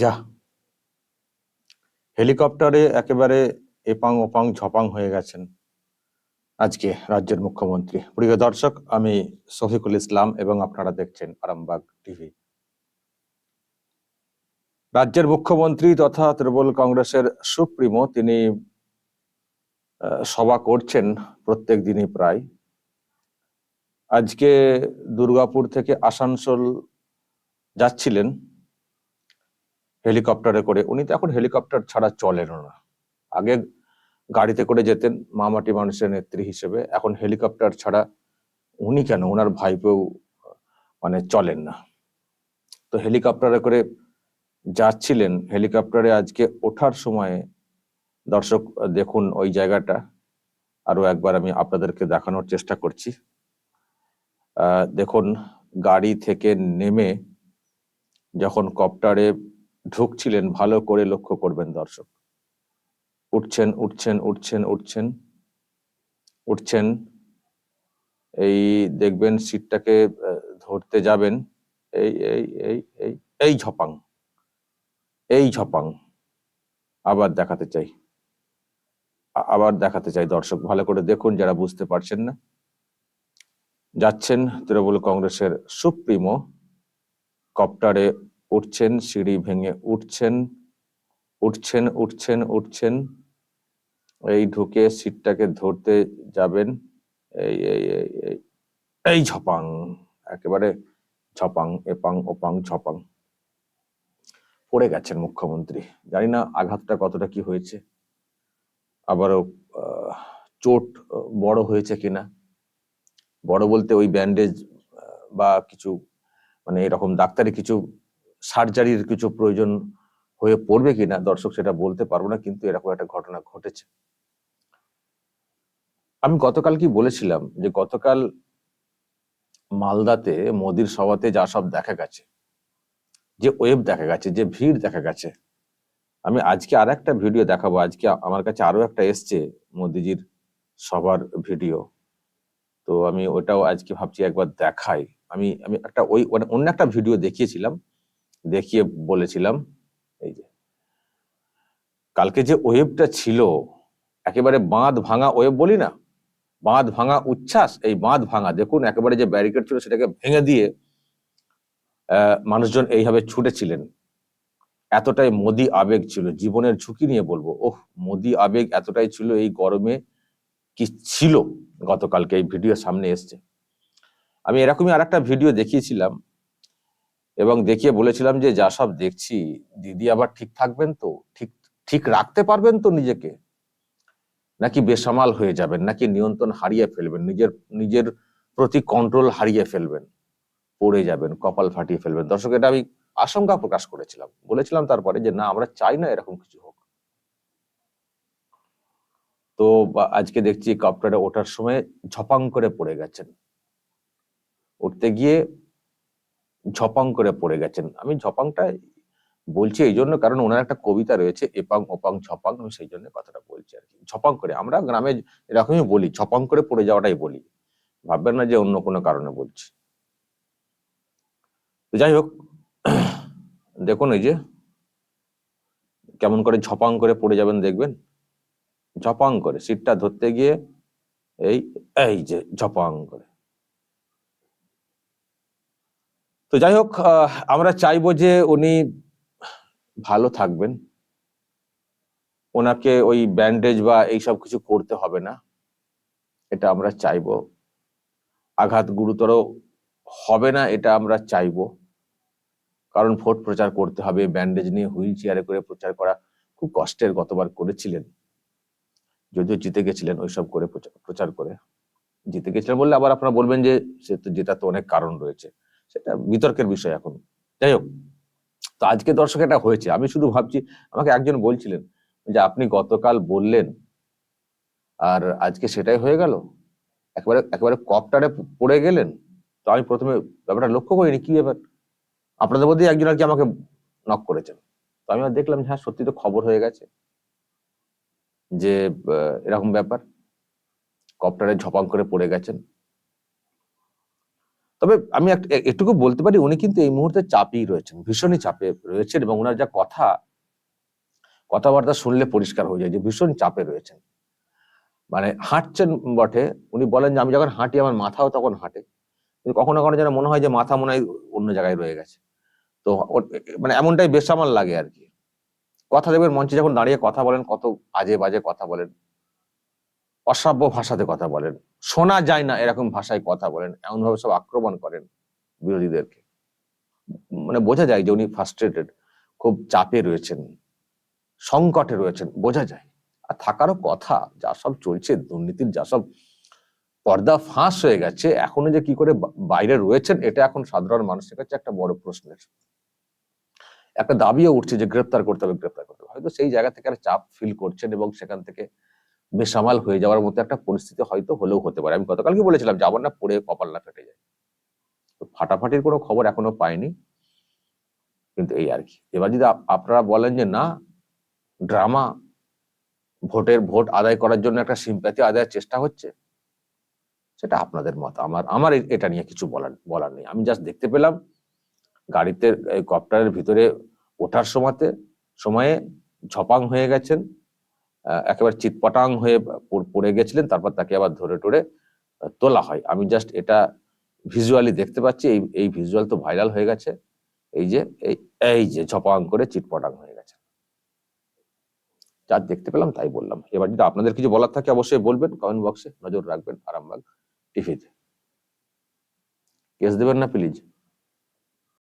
যা। হেলিকপ্টারে একেবারে এপাং ওপাং ঝপাং হয়ে গেছেন আজকে রাজ্যের মুখ্যমন্ত্রী। প্রিয় দর্শক, আমি শফিকুল ইসলাম এবং আপনারা দেখছেন আরামবাগ টিভি। রাজ্যের মুখ্যমন্ত্রী তথা তৃণমূল কংগ্রেসের সুপ্রিমো, তিনি সভা করছেন প্রত্যেক দিনই প্রায়। আজকে দুর্গাপুর থেকে আসানসোল যাচ্ছিলেন। হেলিকপ্টারে করে। উনি তো এখন হেলিকপ্টার ছাড়া চলেন না। আগে গাড়িতে করে যেতেন মামাটি মানুষের নেত্রী হিসেবে। এখন হেলিকপ্টার ছাড়া উনি কেন? ওনার ভাইপেও মানে চলেন না। তো হেলিকপ্টারে করে যাচ্ছিলেন। হেলিকপ্টারে আজকে ওঠার সময়ে দর্শক, দেখুন ওই জায়গাটা। আরও একবার আমি আপনাদেরকে দেখানোর চেষ্টা করছি। দেখুন, গাড়ি থেকে নেমে যখন কপ্টারে ঢুকছিলেন ভালো করে লক্ষ্য করবেন দর্শক। উঠছেন উঠছেন উঠছেন উঠছেন উঠছেন। এই দেখবেন সিটটাকে ধরতে যাবেন। এই এই এই এই এই ঝপাং এই ঝপাং। আবার দেখাতে চাই। আবার দেখাতে চাই দর্শক। ভালো করে দেখুন যারা বুঝতে পারছেন না। যাচ্ছেন তৃণমূল কংগ্রেসের সুপ্রিমো, কপ্টারে উঠছেন, সিঁড়ি ভেঙে উঠছেন উঠছেন উঠছেন উঠছেন। এই ঢুকে সিটটাকে ধরতে যাবেন। এই এই এই ঝপাং, একেবারে ঝপাং, এপাং, ওপাং, ঝপাং। পড়ে গেছেন মুখ্যমন্ত্রী। জানি না আঘাতটা কতটা কি হয়েছে। আবারও চোট বড় হয়েছে কিনা। বড় বলতে ওই ব্যান্ডেজ বা কিছু মানে এরকম ডাক্তারি কিছু সার্জারির কিছু প্রয়োজন হয়ে পড়বে কিনা, দর্শক সেটা বলতে পারব না, কিন্তু এরকম একটা ঘটনা ঘটেছে। আমি গতকাল কি বলেছিলাম যে গতকাল মালদাতে মোদির সভাতে যা সব দেখা গেছে, যে ওয়েব দেখা গেছে, যে ভিড় দেখা গেছে, আমি আজকে আর একটা ভিডিও দেখাবো। আজকে আমার কাছে আরও একটা এসছে মোদিজির সবার ভিডিও। তো আমি ওটাও আজকে ভাবছি একবার দেখাই। আমি আমি একটা ওই মানে অন্য একটা ভিডিও দেখিয়েছিলাম দেখিয়ে বলেছিলাম, এই যে, কালকে যে ওয়েবটা ছিল, একেবারে বাঁধ ভাঙা ওয়েব বলি না, বাঁধ ভাঙা উচ্ছ্বাস, এই বাঁধ ভাঙা, দেখুন একেবারে যে ব্যারিকেড ছিল সেটাকে ভেঙে দিয়ে মানুষজন এইভাবে ছুটেছিলেন। এতটাই মোদি আবেগ ছিল, জীবনের ঝুঁকি নিয়ে বলব, ওহ, মোদি আবেগ এতটাই ছিল এই গরমে কি ছিল, গতকালকে এই ভিডিও সামনে এসছে। আমি এরকমই আর একটা ভিডিও দেখিয়েছিলাম এবং দেখিয়ে বলেছিলাম যে, যা সব দেখছি, দিদি আবার ঠিক থাকবেন তো? ঠিক ঠিক রাখতে পারবেন তো নিজেকে? নাকি বেসামাল হয়ে যাবেন? নাকি নিয়ন্ত্রণ হারিয়ে ফেলবেন? নিজের নিজের প্রতি কন্ট্রোল হারিয়ে ফেলবেন? পড়ে যাবেন, কপাল ফাটিয়ে ফেলবেন? দর্শক, এটা আমি আশঙ্কা প্রকাশ করেছিলাম। বলেছিলাম তারপরে যে, না, আমরা চাই না এরকম কিছু হোক। তো আজকে দেখছি কপ্টারে ওঠার সময় ঝপাং করে পড়ে গেছেন। উঠতে গিয়ে ঝপাং করে পড়ে গেছেন। আমি ঝপাংটা বলছি এই জন্য কারণ ওনার একটা কবিতা রয়েছে, এপাং, ওপাং, ঝপাং, আমি সেই জন্য কথাটা বলছি আর কি। ঝপাং করে, আমরা গ্রামে এরকমই বলি, ঝপাং করে পড়ে যাওয়াটাই বলি। ভাববেন না যে অন্য কোনো কারণে বলছি। তো যাই হোক, দেখুন এই যে, কেমন করে ঝপাং করে পড়ে যাবেন দেখবেন। ঝপাং করে, সিটটা ধরতে গিয়ে এই এই যে, ঝপাং করে। তো যাই হোক আমরা চাইব যে উনি ভালো থাকবেন। ওনাকে ওই ব্যান্ডেজ বা এইসব কিছু করতে হবে না। এটা আমরা চাইব। আঘাত গুরুতর হবে না, এটা আমরা চাইব। কারণ ভোট প্রচার করতে হবে ব্যান্ডেজ নিয়ে হুইল চেয়ারে করে প্রচার করা খুব কষ্টের, গতবার করেছিলেন। যদিও জিতে গেছিলেন ওইসব করে প্রচার- করে। জিতে গেছিলেন বললে আবার আপনারা বলবেন যে সে তো জেতা তো অনেক কারণ রয়েছে। সেটা বিতর্কের বিষয় এখন। যাই হোক, তো আজকে দর্শক এটা হয়েছে। আমি শুধু ভাবছি, আমাকে একজন বলছিলেন যে আপনি গতকাল বললেন, আর আজকে সেটাই হয়ে গেল? একেবারে একেবারে কপটারে পড়ে গেলেন? তো আমি প্রথমে ব্যাপারটা লক্ষ্য করিনি, কি ব্যাপার? আপনাদের মধ্যে একজন আর কি আমাকে নক করেছেন। তো আমি দেখলাম যে হ্যাঁ সত্যি তো খবর হয়ে গেছে যে এরকম ব্যাপার। কপ্টারে ঝপাং করে পড়ে গেছেন। তবে আমি একটা এ- এটুকু বলতে পারি, উনি কিন্তু এই মুহূর্তে চাপেই রয়েছেন, ভীষণই চাপে রয়েছেন এবং ওনার যা কথা, কথাবার্তা শুনলে পরিষ্কার হয়ে যায় যে ভীষণ চাপে রয়েছেন। মানে হাঁটছেন বটে, উনি বলেন যে, আমি যখন হাঁটি আমার মাথাও তখন হাঁটে। কিন্তু কখনো কখনো যেন মনে হয় যে মাথা মনে হয় অন্য জায়গায় রয়ে গেছে। তো মানে এমনটাই বেশ আমার লাগে আর কি। কথা দেখবেন মঞ্চে যখন দাঁড়িয়ে কথা বলেন, কত আজে বাজে কথা বলেন। অসভ্য ভাষাতে কথা বলেন। শোনা যায় না এরকম ভাষায় কথা বলেন। এমনভাবে সব আক্রমণ করেন বিরোধীদেরকে। মানে বোঝা যায় যে উনি ফ্রাস্ট্রেটেড খুব চাপে রয়েছেন, সংকটে রয়েছেন, বোঝা যায়। আর থাকারও কথা, যা সব চলছে, দুর্নীতির যা সব পর্দা ফাঁস হয়ে গেছে, এখনও যে কি করে বাইরে রয়েছেন, এটা এখন সাধারণ মানুষের কাছে একটা বড় প্রশ্নের। একটা দাবিও উঠছে যে গ্রেপ্তার করতে হবে, গ্রেপ্তার করতে হবে। হয়তো সেই জায়গা থেকে চাপ ফিল করছেন এবং সেখান থেকে বেসামাল হয়ে যাওয়ার মতো একটা পরিস্থিতি হয়তো হলেও হতে পারে। আমি গতকালকে বলেছিলাম যাবার না, পড়ে কপাল না ফেটে যায়। তো ফাটাফাটির কোনো খবর এখনও পাইনি। কিন্তু এই আর কি। এবার যদি আপনারা বলেন যে, না, ড্রামা, ভোটের ভোট আদায় করার জন্য একটা সিম্প্যাথি আদায়ের চেষ্টা হচ্ছে? সেটা আপনাদের মত। আমার আমার এটা নিয়ে কিছু বলার বলার নেই। আমি জাস্ট দেখতে পেলাম, গাড়িতে কপ্টারের ভিতরে ওঠার সময়তে, সময়ে ঝপাং হয়ে গেছেন। একেবারে চিৎপটাং হয়ে পড়- গেছিলেন, তারপর তাকে আবার ধরে টরে তোলা হয়। আমি জাস্ট এটা ভিজুয়ালি দেখতে পাচ্ছি, এই এই ভিজুয়াল তো ভাইরাল হয়ে গেছে। এই যে এই যে ঝপাং করে চিৎপটাং হয়ে গেছে। যা দেখতে পেলাম তাই বললাম। এবার যদি আপনাদের কিছু বলার থাকে অবশ্যই বলবেন কমেন্ট বক্সে নজর রাখবেন, আরামবাগ টিভিতে কেস দেবেন না প্লিজ